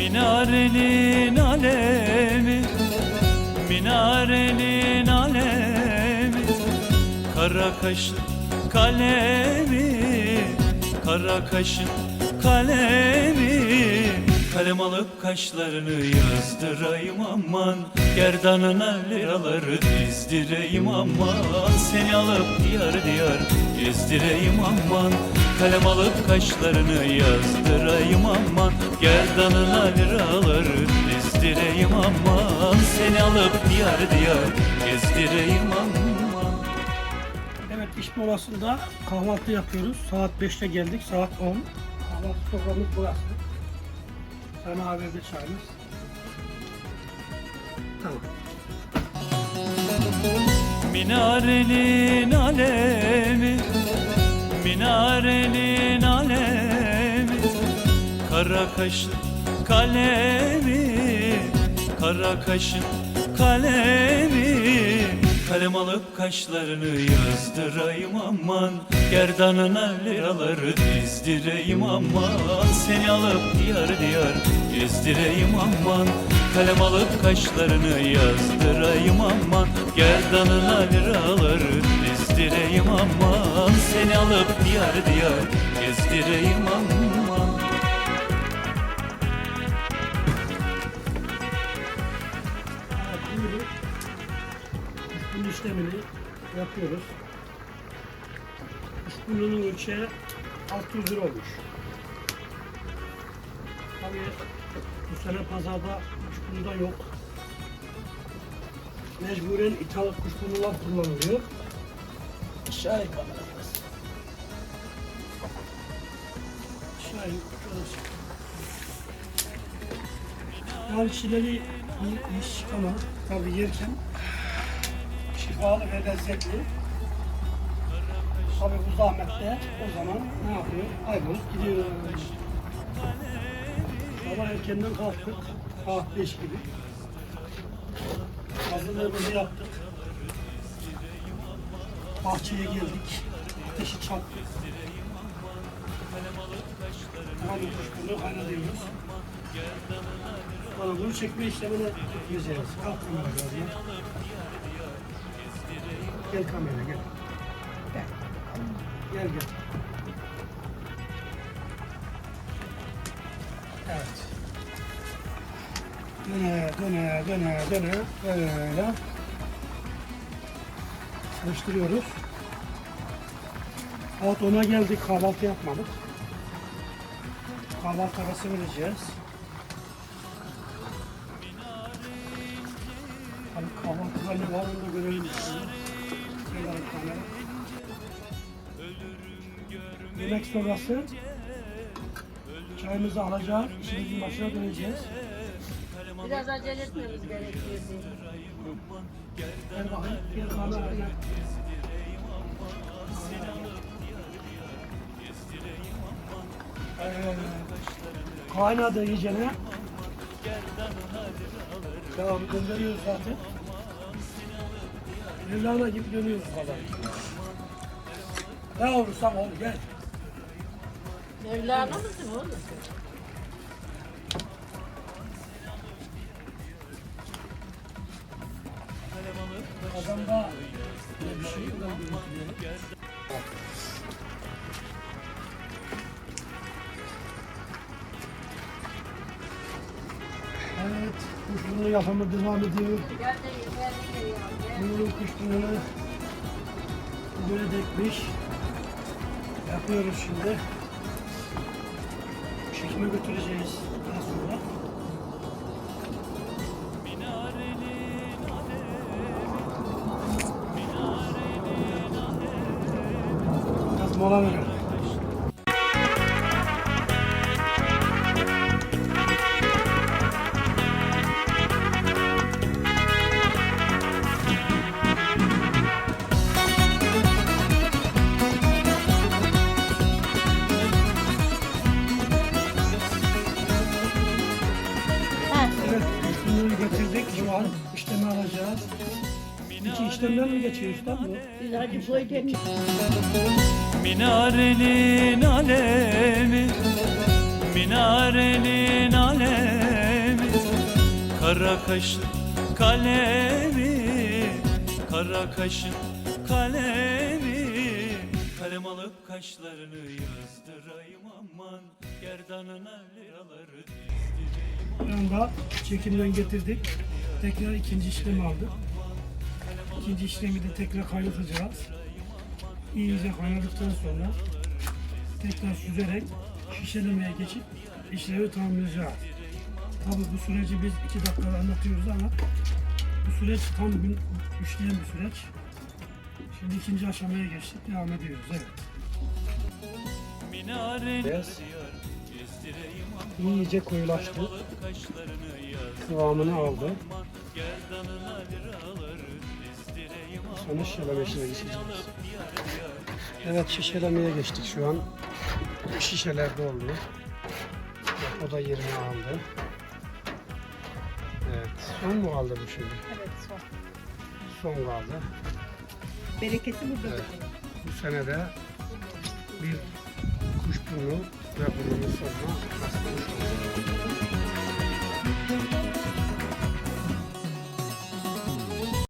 Minarenin alemi Minarenin alemi. Kara kaşın kalemi Kara kaşın kalemi. Kalem alıp kaşlarını yaztırayım aman Gerdanına liraları dizdireyim aman. Seni alıp diyar diyar gezdireyim aman Kalem alıp kaşlarını yazdırayım aman Gerdanına liraları dizdireyim aman Seni alıp diyar diyar gezdireyim aman Evet iş molasında kahvaltı yapıyoruz. Saat 5'te geldik. Saat 10. Kahvaltı soframız burası. Sana AVD çayımız. Tamam. Minarenin alemi Minarenin alemi Kara kaşın kalemi Kara kaşın kalemi Kalem alıp kaşlarını yazdırayım aman Gerdanına liraları dizdireyim aman. Seni alıp diyar diyar gezdireyim aman Kalem alıp kaşlarını yazdırayım aman Gerdanına liraları dizdireyim aman Seni alıp diyar diyar gezdireyim aman. Bunun işlemini yapıyoruz. Bunun ölçeği 600 lira olmuş. Tabii bu sene pazarda kuşbunu da yok. Mecburen ithal kuşbunular kullanılıyor. Aşağıya kamera biraz. Aşağıya şurası. Yani çileri iş ama tabii yerken şifalı ve lezzetli. Tabii bu zahmette o zaman ne yapıyor? Kaybolup gidiyor. Sabah erkenden kalktık. Saat 5 gibi. Hazırlığımızı yaptık. Bahçeye geldik. Ateşi çaktık. Tamam kuşkunu kaynatıyoruz. Sonra bunu çekme işlemine gireceğiz. Kalk kamera biraz ya. Gel kamera gel. Gel. Gel Döne döne döne döne böyle çalıştırıyoruz. Saat 10'a geldik kahvaltı yapmadık. Kahvaltı arası vereceğiz. Hani kahvaltıda ne var onu da görelim. Yemek sonrası çayımızı alacağız, işimizin başına döneceğiz. Biraz acele etmemiz gerekiyor. Gel bakayım, gel. Ee, Kaynadı iyicene. Devam gönderiyoruz zaten. Mevlana gibi dönüyoruz kadar. Ne olursan ol gel. Mevlana mısın oğlum? Ne bir şey yok. Evet, kuşbunu yapımı devam ediyor. Bunun kuşbununu böyle dekmiş. Yapıyoruz şimdi. Çekime götüreceğiz mola verelim. Evet, kuşbununu getirdik. Şu an işlemi alacağız. İki işlemden mi geçiyor ustam bu? Biz hadi boy demiş. Minarenin alemi Minarenin alemi Kara kaşın kalemi Kara kaşın kalemi kalem alıp kaşlarını yazdırayım aman Gerdanına liraları dizdireyim çekimden getirdik. Tekrar ikinci işlemi aldık. İkinci işlemi de tekrar kaynatacağız. İyice kaynadıktan sonra tekrar süzerek şişelemeye geçip işlevi tamamlayacağız. Tabi bu süreci biz iki dakikada anlatıyoruz ama bu süreç tam gün işleyen bir süreç. Şimdi ikinci aşamaya geçtik. Devam ediyoruz. Evet. Beyaz. İyice koyulaştı. Kıvamını aldı. Aman Gerdanına liraları dizdireyim aman Sonra şişeleme işine geçeceğiz. Evet şişelemeye geçtik şu an. Şişeler doldu. Bak, o da yerini aldı. Evet. Son mu kaldı bu şimdi? Evet son. Son kaldı. Bereketi burada. Evet. Bu sene de bir kuşburnu ve bunun sonuna rastlamış olduk.